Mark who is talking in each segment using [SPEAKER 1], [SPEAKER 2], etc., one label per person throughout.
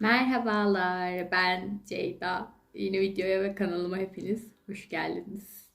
[SPEAKER 1] Merhabalar, ben Ceyda. Yeni videoya ve kanalıma hepiniz hoş geldiniz.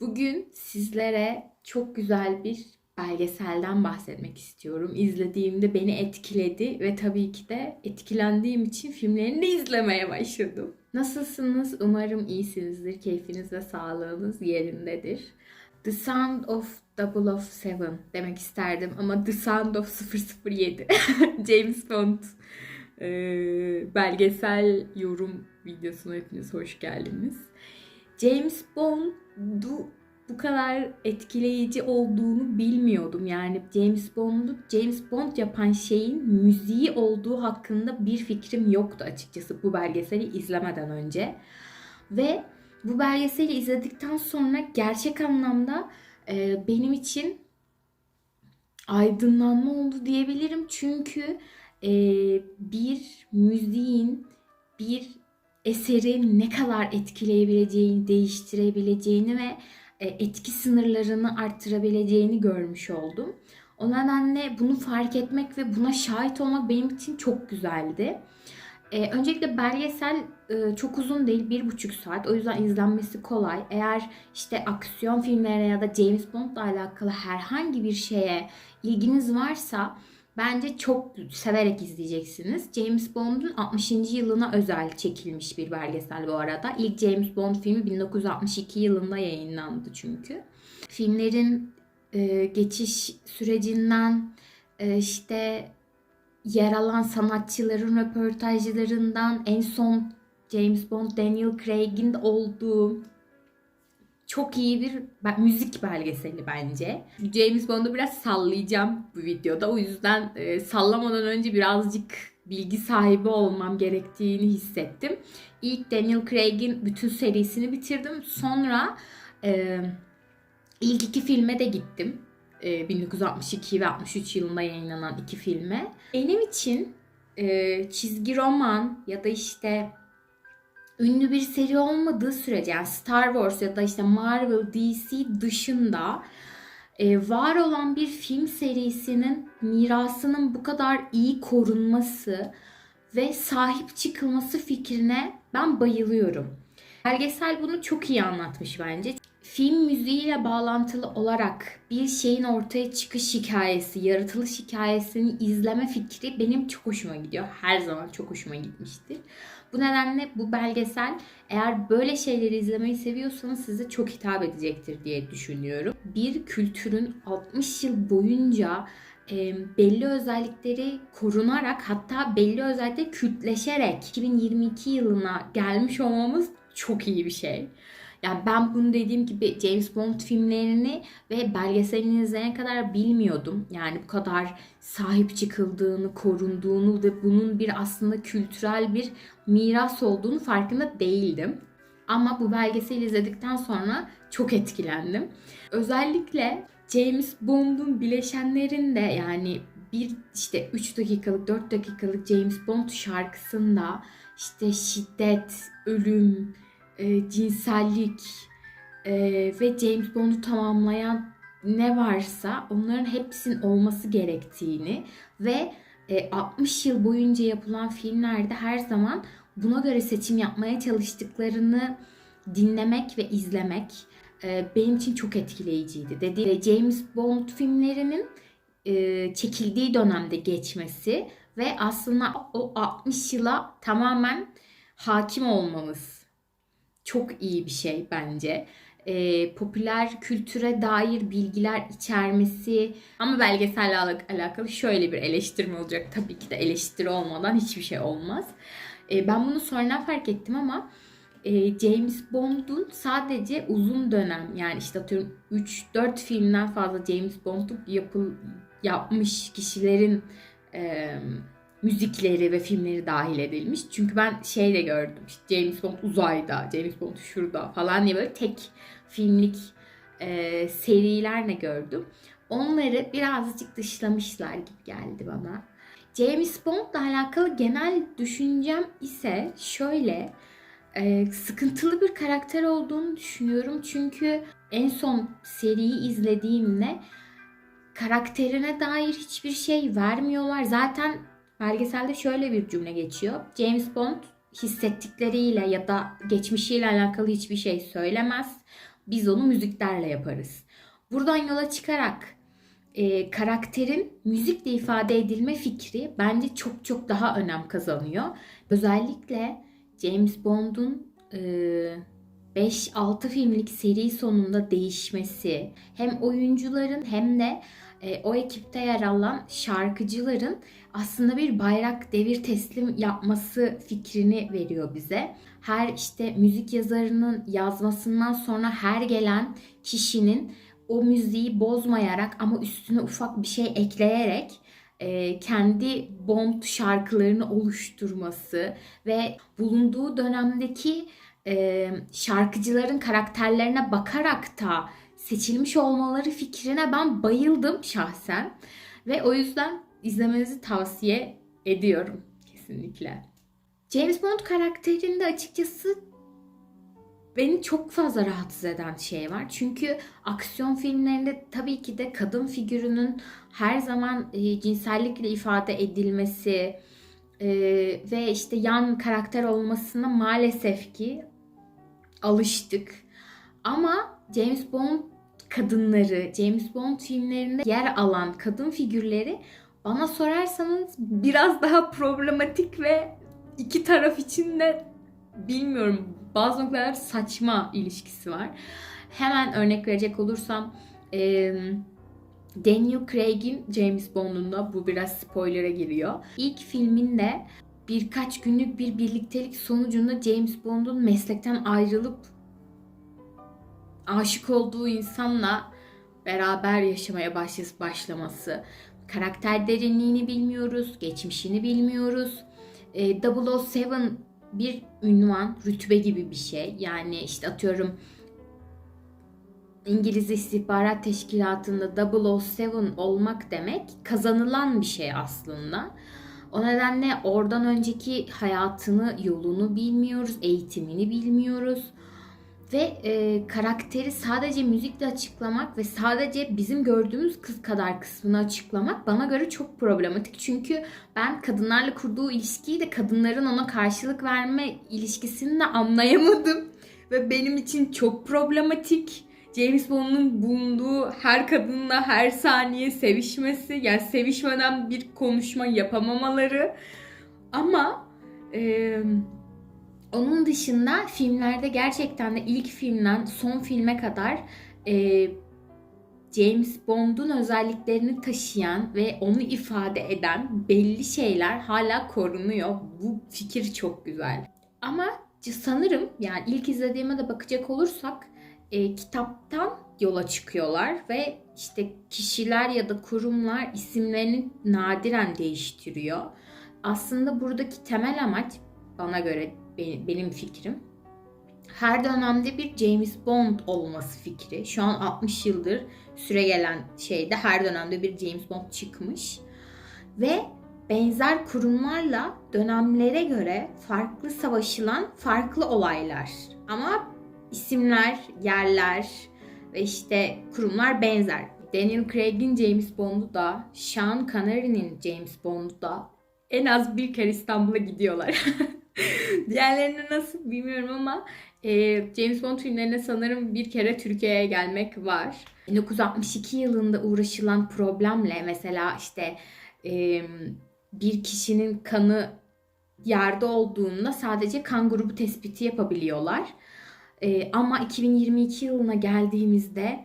[SPEAKER 1] Bugün sizlere çok güzel bir belgeselden bahsetmek istiyorum. İzlediğimde beni etkiledi ve tabii ki de etkilendiğim için filmlerini de izlemeye başladım. Nasılsınız? Umarım iyisinizdir. Keyfiniz ve sağlığınız yerindedir. The Sound of 007 demek isterdim ama The Sound of 007 James Bond e, belgesel yorum videosuna hepiniz hoş geldiniz. James Bond'u bu kadar etkileyici olduğunu bilmiyordum. Yani James Bond'u James Bond yapan şeyin müziği olduğu hakkında bir fikrim yoktu açıkçası bu belgeseli izlemeden önce. Ve bu belgeseli izledikten sonra gerçek anlamda e, benim için aydınlanma oldu diyebilirim. Çünkü e, bir müziğin bir eseri ne kadar etkileyebileceğini, değiştirebileceğini ve e, etki sınırlarını arttırabileceğini görmüş oldum. O nedenle bunu fark etmek ve buna şahit olmak benim için çok güzeldi. Ee, öncelikle belgesel e, çok uzun değil, bir buçuk saat. O yüzden izlenmesi kolay. Eğer işte aksiyon filmlerine ya da James Bond'la alakalı herhangi bir şeye ilginiz varsa bence çok severek izleyeceksiniz. James Bond'un 60. yılına özel çekilmiş bir belgesel bu arada. İlk James Bond filmi 1962 yılında yayınlandı çünkü. Filmlerin e, geçiş sürecinden e, işte yer alan sanatçıların röportajlarından en son James Bond Daniel Craig'in olduğu çok iyi bir müzik belgeseli bence. James Bond'u biraz sallayacağım bu videoda. O yüzden e, sallamadan önce birazcık bilgi sahibi olmam gerektiğini hissettim. İlk Daniel Craig'in bütün serisini bitirdim. Sonra e, ilk iki filme de gittim. 1962 e, ve 63 yılında yayınlanan iki filme. Benim için e, çizgi roman ya da işte ünlü bir seri olmadığı sürece yani Star Wars ya da işte Marvel, DC dışında e, var olan bir film serisinin mirasının bu kadar iyi korunması ve sahip çıkılması fikrine ben bayılıyorum. Belgesel bunu çok iyi anlatmış bence film müziğiyle bağlantılı olarak bir şeyin ortaya çıkış hikayesi, yaratılış hikayesini izleme fikri benim çok hoşuma gidiyor. Her zaman çok hoşuma gitmiştir. Bu nedenle bu belgesel eğer böyle şeyleri izlemeyi seviyorsanız size çok hitap edecektir diye düşünüyorum. Bir kültürün 60 yıl boyunca e, belli özellikleri korunarak hatta belli özellikleri kültleşerek 2022 yılına gelmiş olmamız çok iyi bir şey. Yani ben bunu dediğim gibi James Bond filmlerini ve belgeselini izleyene kadar bilmiyordum. Yani bu kadar sahip çıkıldığını, korunduğunu ve bunun bir aslında kültürel bir miras olduğunu farkında değildim. Ama bu belgeseli izledikten sonra çok etkilendim. Özellikle James Bond'un bileşenlerinde yani bir işte 3 dakikalık 4 dakikalık James Bond şarkısında işte şiddet, ölüm, e, cinsellik e, ve James Bond'u tamamlayan ne varsa onların hepsinin olması gerektiğini ve e, 60 yıl boyunca yapılan filmlerde her zaman buna göre seçim yapmaya çalıştıklarını dinlemek ve izlemek e, benim için çok etkileyiciydi. Dediğim James Bond filmlerinin e, çekildiği dönemde geçmesi ve aslında o 60 yıla tamamen hakim olmamız çok iyi bir şey bence. Ee, popüler kültüre dair bilgiler içermesi ama belgeselle alakalı şöyle bir eleştirme olacak. Tabii ki de eleştiri olmadan hiçbir şey olmaz. Ee, ben bunu sonradan fark ettim ama e, James Bond'un sadece uzun dönem yani işte atıyorum 3-4 filmden fazla James Bond'u yapıl, yapmış kişilerin e, müzikleri ve filmleri dahil edilmiş. Çünkü ben şey de gördüm. İşte James Bond uzayda, James Bond şurada falan diye böyle tek filmlik e, seriler gördüm. Onları birazcık dışlamışlar gibi geldi bana. James Bond'la alakalı genel düşüncem ise şöyle e, sıkıntılı bir karakter olduğunu düşünüyorum. Çünkü en son seriyi izlediğimde karakterine dair hiçbir şey vermiyorlar. Zaten Belgeselde şöyle bir cümle geçiyor. James Bond hissettikleriyle ya da geçmişiyle alakalı hiçbir şey söylemez. Biz onu müziklerle yaparız. Buradan yola çıkarak e, karakterin müzikle ifade edilme fikri bence çok çok daha önem kazanıyor. Özellikle James Bond'un e, 5-6 filmlik seri sonunda değişmesi hem oyuncuların hem de o ekipte yer alan şarkıcıların aslında bir bayrak devir teslim yapması fikrini veriyor bize. Her işte müzik yazarının yazmasından sonra her gelen kişinin o müziği bozmayarak ama üstüne ufak bir şey ekleyerek e, kendi Bond şarkılarını oluşturması ve bulunduğu dönemdeki e, şarkıcıların karakterlerine bakarak da seçilmiş olmaları fikrine ben bayıldım şahsen. Ve o yüzden izlemenizi tavsiye ediyorum kesinlikle. James Bond karakterinde açıkçası beni çok fazla rahatsız eden şey var. Çünkü aksiyon filmlerinde tabii ki de kadın figürünün her zaman e, cinsellikle ifade edilmesi e, ve işte yan karakter olmasına maalesef ki alıştık. Ama James Bond kadınları, James Bond filmlerinde yer alan kadın figürleri bana sorarsanız biraz daha problematik ve iki taraf için de bilmiyorum bazı noktalar saçma ilişkisi var. Hemen örnek verecek olursam e, Daniel Craig'in James Bond'unda bu biraz spoiler'a giriyor. İlk filminde birkaç günlük bir birliktelik sonucunda James Bond'un meslekten ayrılıp aşık olduğu insanla beraber yaşamaya başlaması. Karakter derinliğini bilmiyoruz, geçmişini bilmiyoruz. E, 007 bir ünvan, rütbe gibi bir şey. Yani işte atıyorum İngiliz İstihbarat Teşkilatı'nda 007 olmak demek kazanılan bir şey aslında. O nedenle oradan önceki hayatını, yolunu bilmiyoruz, eğitimini bilmiyoruz. Ve e, karakteri sadece müzikle açıklamak ve sadece bizim gördüğümüz kız kadar kısmını açıklamak bana göre çok problematik. Çünkü ben kadınlarla kurduğu ilişkiyi de kadınların ona karşılık verme ilişkisini de anlayamadım. Ve benim için çok problematik. James Bond'un bulunduğu her kadınla her saniye sevişmesi, yani sevişmeden bir konuşma yapamamaları. Ama e, onun dışında filmlerde gerçekten de ilk filmden son filme kadar e, James Bond'un özelliklerini taşıyan ve onu ifade eden belli şeyler hala korunuyor. Bu fikir çok güzel. Ama sanırım yani ilk izlediğime de bakacak olursak e, kitaptan yola çıkıyorlar ve işte kişiler ya da kurumlar isimlerini nadiren değiştiriyor. Aslında buradaki temel amaç bana göre benim fikrim her dönemde bir James Bond olması fikri. Şu an 60 yıldır süre gelen şeyde her dönemde bir James Bond çıkmış. Ve benzer kurumlarla dönemlere göre farklı savaşılan farklı olaylar. Ama isimler, yerler ve işte kurumlar benzer. Daniel Craig'in James Bond'u da, Sean Connery'nin James Bond'u da en az bir kere İstanbul'a gidiyorlar. Diğerlerini nasıl bilmiyorum ama e, James Bond filmlerine sanırım bir kere Türkiye'ye gelmek var. 1962 yılında uğraşılan problemle mesela işte e, bir kişinin kanı yerde olduğunda sadece kan grubu tespiti yapabiliyorlar. E, ama 2022 yılına geldiğimizde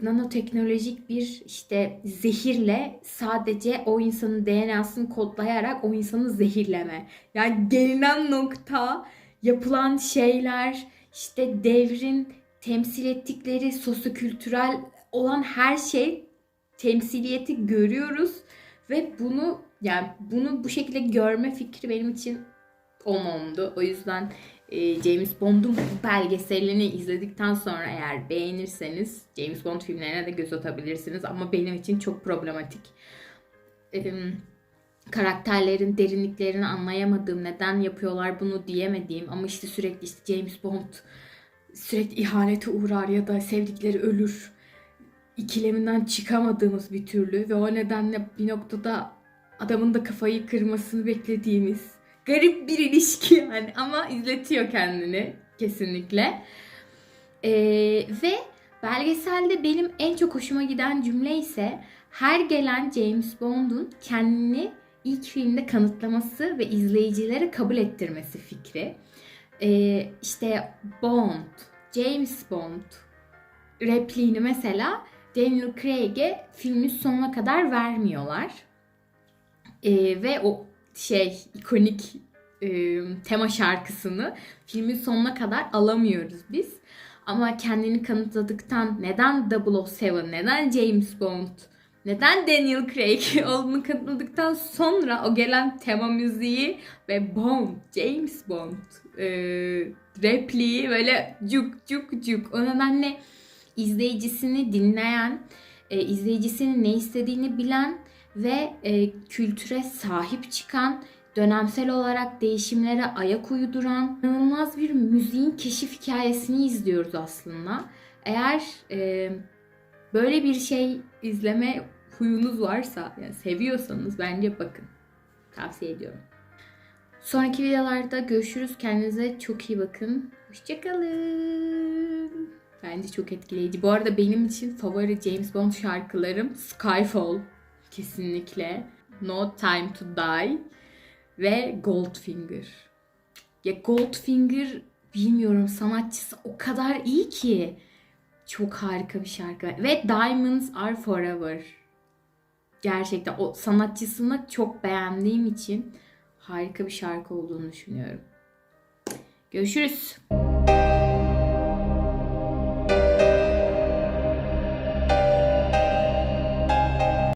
[SPEAKER 1] nanoteknolojik bir işte zehirle sadece o insanın DNA'sını kodlayarak o insanı zehirleme. Yani gelinen nokta yapılan şeyler işte devrin temsil ettikleri sosyokültürel olan her şey temsiliyeti görüyoruz ve bunu yani bunu bu şekilde görme fikri benim için olmamdı. O yüzden James Bond'un belgeselini izledikten sonra eğer beğenirseniz James Bond filmlerine de göz atabilirsiniz. Ama benim için çok problematik. Karakterlerin derinliklerini anlayamadığım, neden yapıyorlar bunu diyemediğim ama işte sürekli işte James Bond sürekli ihanete uğrar ya da sevdikleri ölür ikileminden çıkamadığımız bir türlü ve o nedenle bir noktada adamın da kafayı kırmasını beklediğimiz garip bir ilişki yani ama izletiyor kendini kesinlikle. Ee, ve belgeselde benim en çok hoşuma giden cümle ise her gelen James Bond'un kendini ilk filmde kanıtlaması ve izleyicilere kabul ettirmesi fikri. Ee, işte Bond, James Bond repliğini mesela Daniel Craig'e filmin sonuna kadar vermiyorlar. Ee, ve o şey ikonik e, tema şarkısını filmin sonuna kadar alamıyoruz biz. Ama kendini kanıtladıktan neden 007, neden James Bond, neden Daniel Craig olduğunu kanıtladıktan sonra o gelen tema müziği ve Bond, James Bond e, repliği böyle cuk cuk cuk. O nedenle izleyicisini dinleyen, e, izleyicisinin ne istediğini bilen ve e, kültüre sahip çıkan, dönemsel olarak değişimlere ayak uyduran inanılmaz bir müziğin keşif hikayesini izliyoruz aslında. Eğer e, böyle bir şey izleme huyunuz varsa, yani seviyorsanız bence bakın. Tavsiye ediyorum. Sonraki videolarda görüşürüz. Kendinize çok iyi bakın. Hoşçakalın. Bence çok etkileyici. Bu arada benim için favori James Bond şarkılarım Skyfall kesinlikle. No Time to Die ve Goldfinger. Ya Goldfinger bilmiyorum sanatçısı o kadar iyi ki. Çok harika bir şarkı. Ve Diamonds Are Forever. Gerçekten o sanatçısını çok beğendiğim için harika bir şarkı olduğunu düşünüyorum. Görüşürüz.